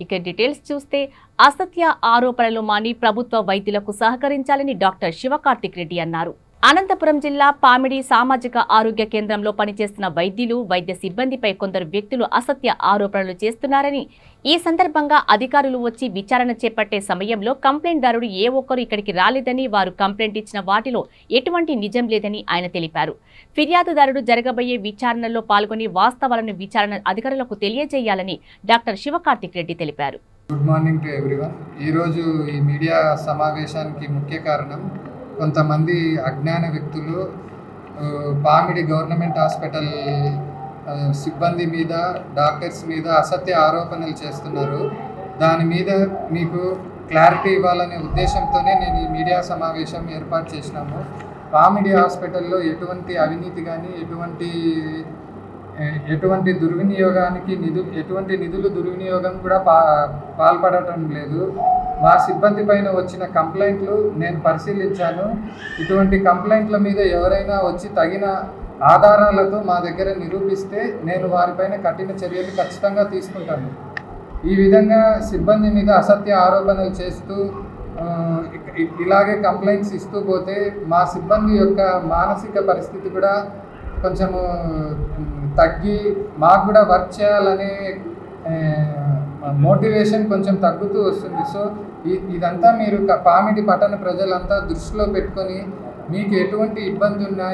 ఇక డీటెయిల్స్ చూస్తే అసత్య ఆరోపణలు మాని ప్రభుత్వ వైద్యులకు సహకరించాలని డాక్టర్ శివకార్తిక్ రెడ్డి అన్నారు. అనంతపురం జిల్లా పామిడి సామాజిక ఆరోగ్య కేంద్రంలో పనిచేస్తున్న వైద్యులు వైద్య సిబ్బందిపై కొందరు వ్యక్తులు అసత్య ఆరోపణలు చేస్తున్నారని ఈ సందర్భంగా అధికారులు వచ్చి విచారణ చేపట్టే సమయంలో కంప్లైంట్దారుడు ఏ ఒక్కరు ఇక్కడికి రాలేదని వారు కంప్లైంట్ ఇచ్చిన వాటిలో ఎటువంటి నిజం లేదని ఆయన తెలిపారు. ఫిర్యాదుదారుడు జరగబోయే విచారణలో పాల్గొని వాస్తవాలను విచారణ అధికారులకు తెలియజేయాలని డాక్టర్ శివకార్తిక్ రెడ్డి తెలిపారు. Good morning to everyone. ఈరోజు ఈ మీడియా సమావేశానికి ముఖ్య కారణం కొంతమంది అజ్ఞాన వ్యక్తులు పామిడి గవర్నమెంట్ హాస్పిటల్ సిబ్బంది మీద డాక్టర్స్ మీద అసత్య ఆరోపణలు చేస్తున్నారు. దాని మీద మీకు క్లారిటీ ఇవ్వాలనే ఉద్దేశంతోనే నేను ఈ మీడియా సమావేశం ఏర్పాటు చేసినాము. పామిడి హాస్పిటల్లో ఎటువంటి అవినీతి కానీ ఎటువంటి ఎటువంటి దుర్వినియోగానికి నిధులు ఎటువంటి నిధులు దుర్వినియోగం కూడా పా పాల్పడటం లేదు. మా సిబ్బంది పైన వచ్చిన కంప్లైంట్లు నేను పరిశీలించాను. ఇటువంటి కంప్లైంట్ల మీద ఎవరైనా వచ్చి తగిన ఆధారాలతో మా దగ్గర నిరూపిస్తే నేను వారిపైన కఠిన చర్యలు ఖచ్చితంగా తీసుకుంటాను. ఈ విధంగా సిబ్బంది మీద అసత్య ఆరోపణలు చేస్తూ ఇలాగే కంప్లైంట్స్ ఇస్తూ పోతే మా సిబ్బంది యొక్క మానసిక పరిస్థితి కూడా కొంచెము తగ్గి మాకు కూడా వర్క్ చేయాలనే మోటివేషన్ కొంచెం తగ్గుతూ వస్తుంది. సో ఇదంతా మీరు పామిడి పట్టణ ప్రజలంతా దృష్టిలో పెట్టుకొని మీకు ఎటువంటి ఇబ్బంది ఉన్నా